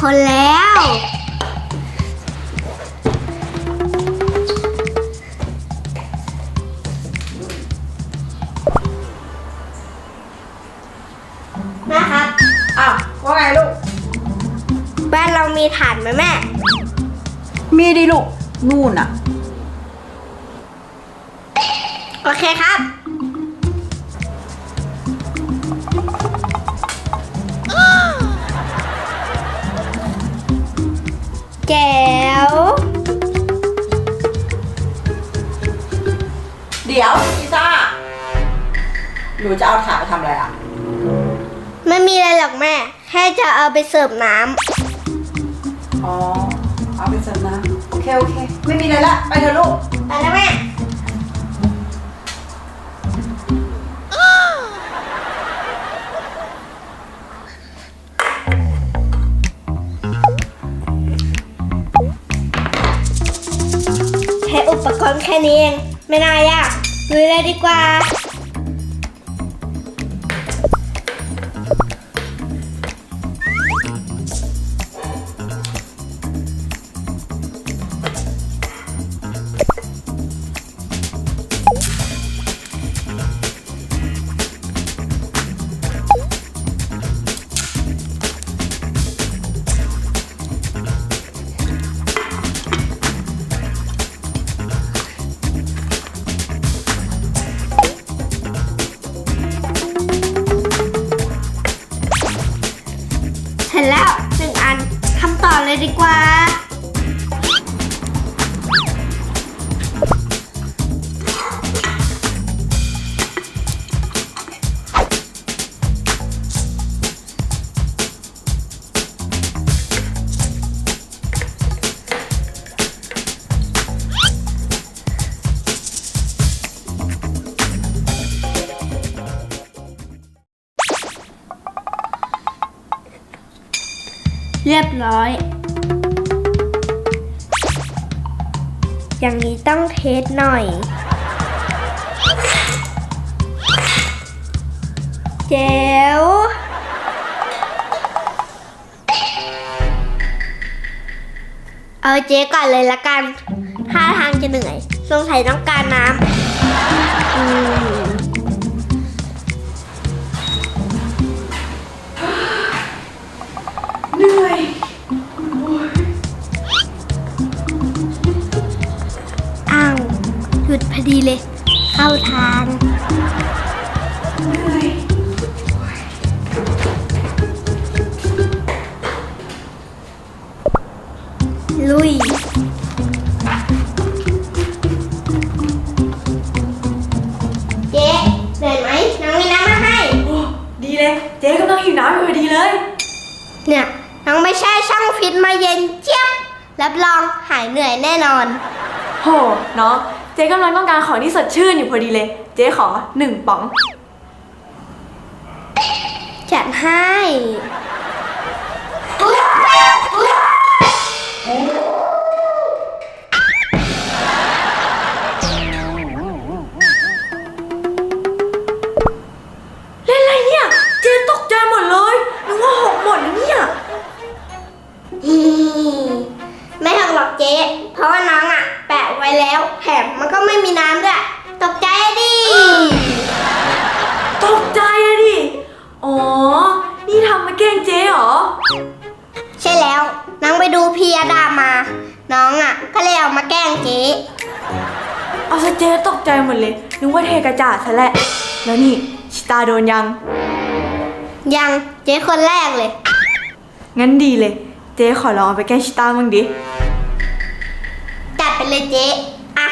คนแล้วแม่ครับอ้าวว่าไงลูก บ้านเรามีฐานไหมแม่ มีดิลูก นู่นอะ โอเคครับ ดี๋ยวพิซซ่าหนูจะเอาถ่านไปทำอะไรอะ ไม่มีอะไรหรอกแม่ แค่จะเอาไปเสิร์ฟน้อ๋อ เอาไปเสิร์ฟนะโอเคโอเค ไม่มีอะไรละ ไปเถอะลูกำไปแล้วแม่แค่อุปกรณ์แค่นี้เอง ไม่น่ายากลุยเลยดีกว่า เรียบร้อย อย่างนี้ต้องเทสหน่อย เจ๋วเอาเจ๊ก่อนเลยละกันท่าทางจะเหนื่อย สงสัยต้องการน้ำ ดพอดีเลย เข้าทางเหนื่อยลุยเจ๊เหนื่อยไหมน้องมีน้ำมาให้ โอ้ดีเลย เจ๊กำลังหิวน้ำอยู่พอดีเลย เนี่ยน้องไม่ใช่ช่างฟิตมาเย็นเจี๊ยบรับรองหายเหนื่อยแน่นอน โหน้อง เจ๊กำลังต้องการของที่สดชื่นอยู่พอดีเลย เจ๊ขอหนึ่งป๋อง จัดให้ หรอกเจ๊เพราะว่าน้องอะ แปะไว้แล้วแถมมันก็ไม่มีน้ำด้วย ตกใจอะดิตกใจอะดิ อ๋อ นี่ทำมาแกล้งเจ๊เหรอ ใช่แล้ว น้องไปดูพียดามา น้องอะ ก็เลยเอามาแกล้งเจ๊เอาซะเจ๊ตกใจหมดเลย นึกว่าเทกระจาดซะแหละ แล้วนี่ชิตาโดนยัง ยังเจ๊คนแรกเลย งั้นดีเลย เจ๊ขอลองเอาไปแกล้งชิตาบ้างดิ จัดไปเลยเจ๊อะ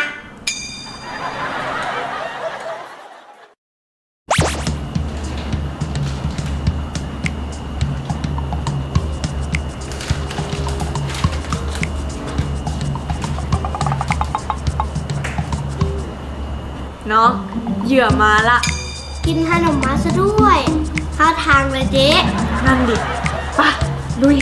น้องเหยื่อมาละ กินขนมมาซะด้วยเข้าทางเลยเจ๊นั่นดิไป่ะ ลุย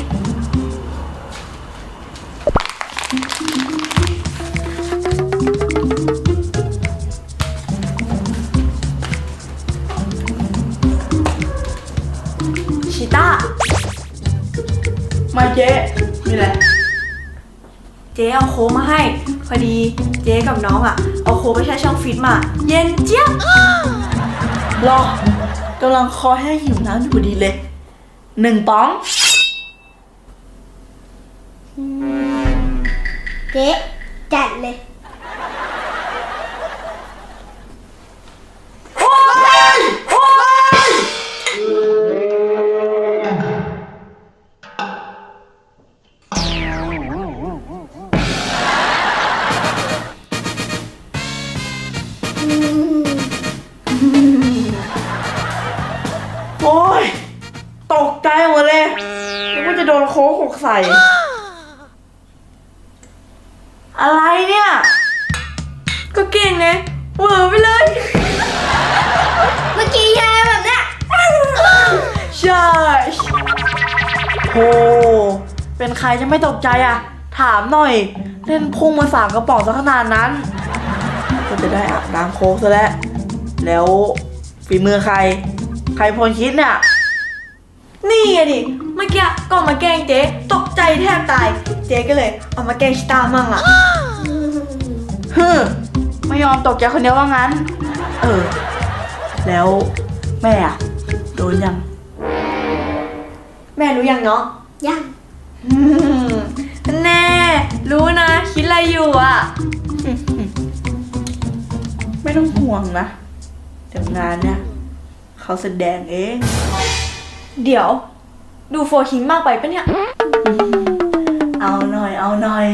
ค้กมาให้ พอดีเจ๊กับน้องอะ เอาโค้กไปใช้ช่องฟิตมา เย็นเจี๊ยบรอกำลังคอแห้งหิวน้ำอยู่พอดีเลยหนึ่งป๋อง โอ้ย ตกใจหมดเลยนึกว่าจะโดนโค้กหกใส่ อะไรเนี่ย ก็เก่งไงเหวอไปเลย เมื่อกี้ยายแบบเนี้ยใช่โหเป็นใครจะไม่ตกใจอะ ถามหน่อย เล่นพุ่งมาสามกระป๋องซะขนาดนั้น ก็จะได้อาบน้ำโค้กซะแล้ว แล้วฝีมือใคร ใครพลคิดเนี่ย นี่ไงดิ เมื่อกี้ก็มาแกล้งเจ๊ตกใจแทบตาย เจ๊ก็เลยเอามาแกล้งชิต้ามั่งอะ ฮึมไม่ยอมตกใจคนเดียวว่างั้น เออ แล้วแม่อะโดนยัง แม่รู้ยังเนาะยังอืมแน่ รู้นะ คิดอะไรอยู่อะ ไม่ต้องห่วงนะเดี๋ยวงานเนี่ย เขาแสดงเอง เดี๋ยว ดูโฟคิงมากไปปะเนี่ย เอาหน่อย เอาหน่อย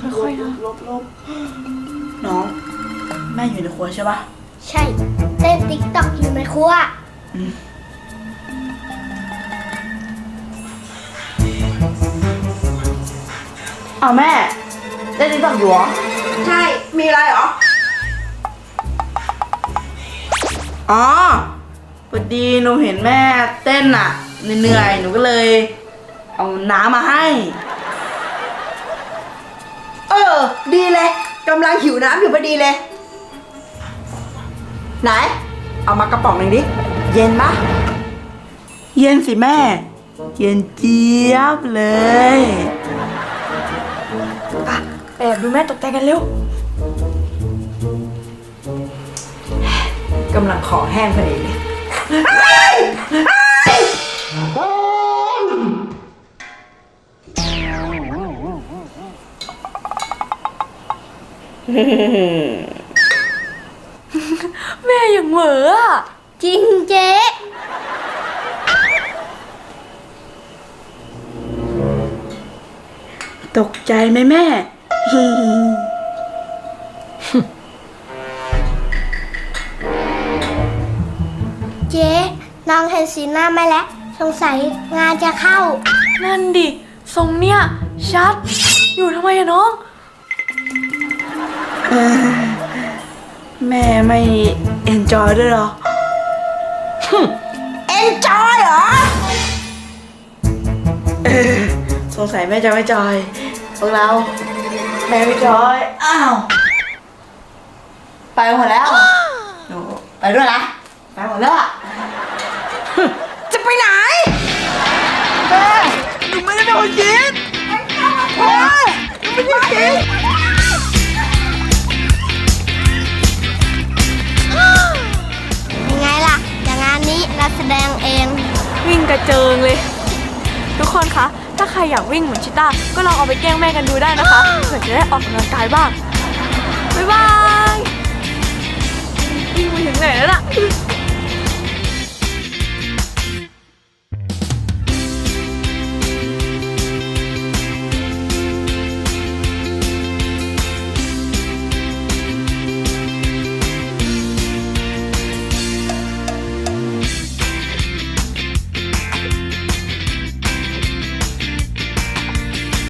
ค่อยๆนะลบลบน้อง แม่อยู่ในครัวใช่ปะใช่เล่นติ๊กต็อกอยู่ในครัว เอาแม่เล่นติ๊กต็อกอยู่เหรอใช่ มีอะไรเหรอ อ๋อพอดีหนูเห็นแม่เต้นอะเหนื่อยๆหนูก็เลย เอาน้ำมาให้ เออ ดีเลยกำลังหิวน้ำอยู่พอดีเลย ไหน เอามากระป๋องหนึ่งดิ เย็นปะเย็นสิแม่ เย็นเจี๊ยบเลยแอ บดูแม่ตกใจกันเร็วกำลังขอแห้งพอดีเลยแม่อย่างเหวออะจริงเจ๊ตกใจไหมแม่ เจ๊น้องเห็นสีหน้าไหมาแล้ว สงสัยงานจะเข้า นั่นดิทรงเนี่ย ชัด อยู่ทำไมอะน้อง แม่ไม่เอนจอยด้วยเหรอ เอ็นจอยเหรอเออสงสัยแม่จะไม่จอยพวกเรา แม่ไม่จอย อ้าว ไปหมดแล้ว หนูไปด้วยนะไปหมดแล้วอะจะไปไหนแม่หนูไม่ได้เป็นคนคิดแม่หนูไม่ได้คิดยังไงล่ะ อย่างงานนี้เราแสดงเอง วิ่งกระเจิงเลยทุก คนคะ ถ้าใครอยากวิ่งเหมือนชิต้า ก็ลองเอาไปแกล้งแม่กันดูได้นะคะเผื่อจะได้ออกกำลังกายบ้าง บ๊ายบายวิ่งไปถึงไหนแล้วล่ะ